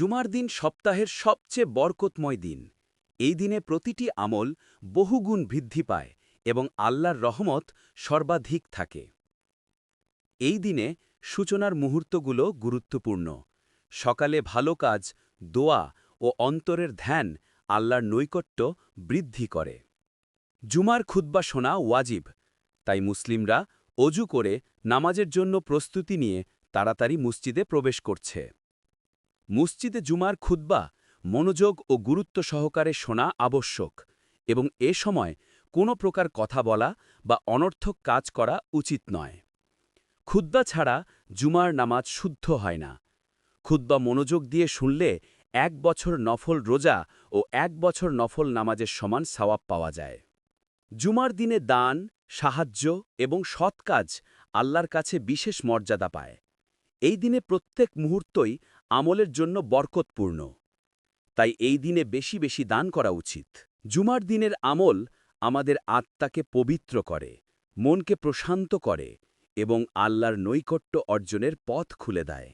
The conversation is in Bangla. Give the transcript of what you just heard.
জুমার দিন সপ্তাহের সবচেয়ে বরকতময় দিন। এই দিনে প্রতিটি আমল বহুগুণ বৃদ্ধি পায় এবং আল্লাহর রহমত সর্বাধিক থাকে। এই দিনে সূচনার মুহূর্তগুলো গুরুত্বপূর্ণ। সকালে ভালো কাজ, দোয়া ও অন্তরের ধ্যান আল্লাহর নৈকট্য বৃদ্ধি করে। জুমার খুদ্া শোনা ওয়াজিব, তাই মুসলিমরা অজু করে নামাজের জন্য প্রস্তুতি নিয়ে তাড়াতাড়ি মসজিদে প্রবেশ করছে। মসজিদে জুমার খুদ্া মনোযোগ ও গুরুত্ব সহকারে শোনা আবশ্যক এবং এ সময় কোনো প্রকার কথা বলা বা অনর্থক কাজ করা উচিত নয়। খুদ্া ছাড়া জুমার নামাজ শুদ্ধ হয় না। খুদ্া মনোযোগ দিয়ে শুনলে এক বছর নফল রোজা ও এক বছর নফল নামাজের সমান সওয়াব পাওয়া যায়। জুমার দিনে দান, সাহায্য এবং সৎ কাজ আল্লাহর কাছে বিশেষ মর্যাদা পায়। এই দিনে প্রত্যেক মুহূর্তই আমলের জন্য বরকতপূর্ণ। তাই এই দিনে বেশি বেশি দান করা উচিত। জুমার দিনের আমল আমাদের আত্মাকে পবিত্র করে, মনকে প্রশান্ত করে এবং আল্লাহর নৈকট্য অর্জনের পথ খুলে দেয়।